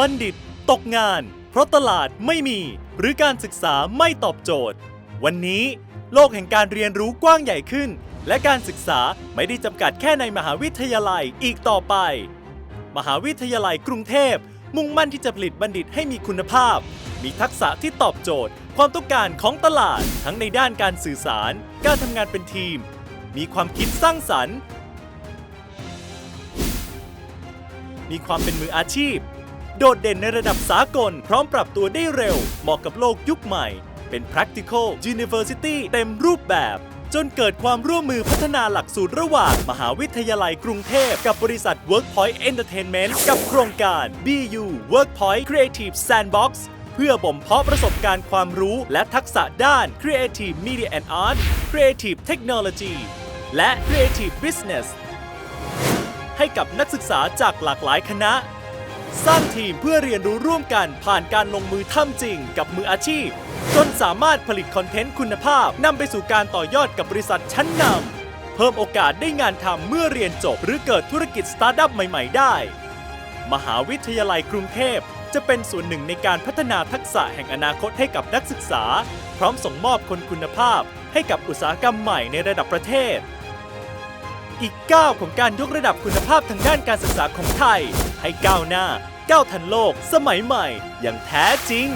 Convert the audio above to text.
บัณฑิต ตกงาน เพราะตลาดไม่มี หรือการศึกษาไม่ตอบโจทย์ วันนี้ โลกแห่งการเรียนรู้กว้างใหญ่ขึ้น และการศึกษาไม่ได้จำกัดแค่ในมหาวิทยาลัยอีกต่อไป มหาวิทยาลัยกรุงเทพ มุ่งมั่นที่จะผลิตบัณฑิตให้มีคุณภาพ มีทักษะที่ตอบโจทย์ ความต้องการของตลาด ทั้งในด้านการสื่อสาร การทำงานเป็นทีม มีความคิดสร้างสรรค์มีความเป็นมืออาชีพ โดดเด่นในระดับสากล พร้อมปรับตัวได้เร็ว เหมาะกับโลกยุคใหม่ เป็น practical university เต็มรูปแบบ จนเกิดความร่วมมือพัฒนาหลักสูตรระหว่าง มหาวิทยาลัยกรุงเทพ กับบริษัท Workpoint Entertainment กับโครงการ BU Workpoint Creative Sandbox เพื่อบ่มเพาะประสบการณ์ความรู้และทักษะด้าน Creative Media and Art Creative Technology และ Creative Business ให้กับนักศึกษาจากหลากหลายคณะ สร้างทีมเพื่อเรียนรู้ร่วมกันผ่านการลงมือทำจริงกับมืออาชีพ จนสามารถผลิตคอนเทนต์คุณภาพนำไปสู่การต่อยอดกับบริษัทชั้นนำเพิ่มโอกาสได้งานทำเมื่อเรียนจบ หรือเกิดธุรกิจสตาร์ทอัพใหม่ ๆ ได้ มหาวิทยาลัยกรุงเทพจะเป็นส่วนหนึ่งในการพัฒนาทักษะแห่งอนาคตให้กับนักศึกษา พร้อมส่งมอบคนคุณภาพ ให้กับอุตสาหกรรมใหม่ในระดับประเทศ อีกก้าวของการยกระดับคุณภาพทางด้านการศึกษาของไทย ให้ก้าวหน้า ก้าวทันโลก สมัยใหม่ อย่างแท้จริง